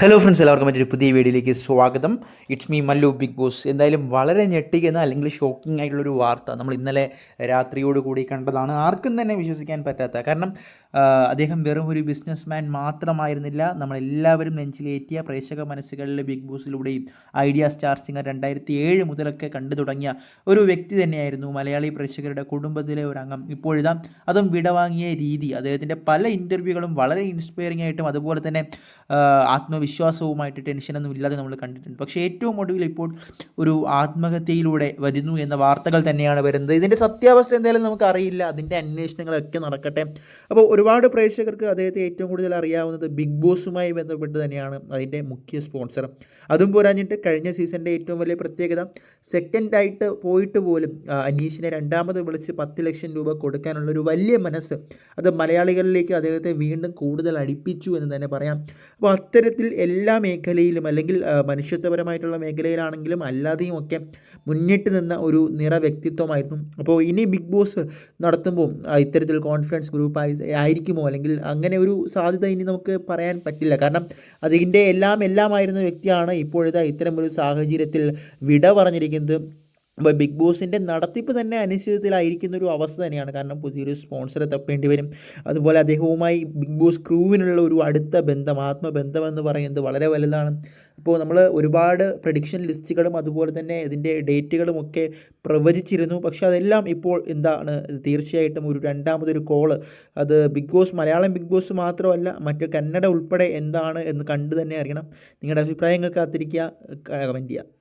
Hello friends എല്ലാവർക്കും മറ്റൊരു പുതിയ വീഡിയോയിലേക്ക് സ്വാഗതം. It's me Mallu big boss എന്തായാലും വളരെ ഞെട്ടിക്കുന്ന അല്ലെങ്കിൽ ഷോക്കിംഗ് ആയിട്ടുള്ളൊരു വാർത്ത നമ്മൾ ഇന്നലെ രാത്രിയോട് കൂടി കണ്ടതാണ്. ആർക്കും തന്നെ വിശ്വസിക്കാൻ പറ്റാത്ത. കാരണം അദ്ദേഹം വെറും ഒരു ബിസിനസ്മാൻ മാത്രമായിരുന്നില്ല. നമ്മളെല്ലാവരും നെഞ്ചിലേറ്റിയ പ്രേക്ഷക മനസ്സുകളിലെ ബിഗ് ബോസിലൂടെയും ഐഡിയ സ്റ്റാർ സിംഗർ രണ്ടായിരത്തി ഏഴ് മുതലൊക്കെ കണ്ടു തുടങ്ങിയ ഒരു വ്യക്തി തന്നെയായിരുന്നു മലയാളി പ്രേക്ഷകരുടെ കുടുംബത്തിലെ ഒരു അംഗം. ഇപ്പോഴിതാ അതും വിടവാങ്ങിയ രീതി അദ്ദേഹത്തിന്റെ പല ഇന്റർവ്യൂകളും വളരെ ഇൻസ്പയറിംഗ് ആയിട്ടും അതുപോലെ തന്നെ ആ, ആത്മവിശ്വാസവുമായിട്ട് ടെൻഷനൊന്നും ഇല്ലാതെ നമ്മൾ കണ്ടിട്ടുണ്ട്. പക്ഷേ ഏറ്റവും ഒടുവിൽ ഇപ്പോൾ ഒരു ആത്മഹത്യയിലൂടെ വരുന്നു എന്ന വാർത്തകൾ തന്നെയാണ് വരുന്നത്. ഇതിന്റെ സത്യാവസ്ഥ എന്തായാലും നമുക്കറിയില്ല അതിന്റെ അന്വേഷണങ്ങളൊക്കെ നടക്കട്ടെ. അപ്പോൾ ഒരുപാട് പ്രേക്ഷകർക്ക് അദ്ദേഹത്തെ ഏറ്റവും കൂടുതൽ അറിയാവുന്നത് ബിഗ് ബോസുമായി ബന്ധപ്പെട്ട് തന്നെയാണ് അതിന്റെ മുഖ്യ സ്പോൺസർ അതും പോരാഞ്ഞിട്ട് കഴിഞ്ഞ സീസണിന്റെ ഏറ്റവും വലിയ പ്രത്യേകത സെക്കൻഡായിട്ട് പോയിട്ട് പോലും അനീഷിനെ രണ്ടാമത് വിളിച്ച് പത്ത് ലക്ഷം രൂപ കൊടുക്കാനുള്ള ഒരു വലിയ മനസ്സ് അത് മലയാളികളിലേക്ക് അദ്ദേഹത്തെ വീണ്ടും കൂടുതൽ അടുപ്പിച്ചു എന്ന് തന്നെ പറയാം. അപ്പോൾ അത്തരത്തിൽ എല്ലാ മേഖലയിലും അല്ലെങ്കിൽ മനുഷ്യത്വപരമായിട്ടുള്ള മേഖലയിലാണെങ്കിലും അല്ലാതെയും ഒക്കെ മുന്നിട്ട് നിന്ന ഒരു നിറ വ്യക്തിത്വമായിരുന്നു. അപ്പോൾ ഇനി ബിഗ് ബോസ് നടത്തുമ്പോൾ ഇത്തരത്തിൽ കോൺഫിഡൻസ് ഗ്രൂപ്പ് ആയി ആയിരിക്കുമോ? അല്ലെങ്കിൽ അങ്ങനെ ഒരു സാധ്യത ഇനി നമുക്ക് പറയാൻ പറ്റില്ല. കാരണം അതിന്റെ എല്ലാം എല്ലാമായിരുന്ന വ്യക്തിയാണ് ഇപ്പോഴത്തെ ഇത്തരം ഒരു സാഹചര്യത്തിൽ വിട പറഞ്ഞിരിക്കുന്നത്. അപ്പോൾ ബിഗ് ബോസിന്റെ നടത്തിപ്പ് തന്നെ അനിശ്ചിതത്തിലായിരിക്കുന്ന ഒരു അവസ്ഥ തന്നെയാണ്. കാരണം പുതിയൊരു സ്പോൺസറെ തപ്പേണ്ടി വരും. അതുപോലെ അദ്ദേഹവുമായി ബിഗ് ബോസ് ക്രൂവിനുള്ള ഒരു അടുത്ത ബന്ധം ആത്മബന്ധം എന്ന് പറയുന്നത് വളരെ വലുതാണ്. അപ്പോൾ നമ്മൾ ഒരുപാട് പ്രഡിക്ഷൻ ലിസ്റ്റുകളും അതുപോലെ തന്നെ ഇതിന്റെ ഡേറ്റുകളും ഒക്കെ പ്രവചിച്ചിരുന്നു. പക്ഷെ അതെല്ലാം ഇപ്പോൾ എന്താണ്? തീർച്ചയായിട്ടും ഒരു രണ്ടാമതൊരു കോൾ അത് big boss Malayalam big boss മാത്രമല്ല മറ്റ് കന്നഡ ഉൾപ്പെടെ എന്താണ് എന്ന് കണ്ടു തന്നെ അറിയണം. നിങ്ങളുടെ അഭിപ്രായങ്ങൾ കാത്തിരിക്കുക. കമന്റ് ചെയ്യുക.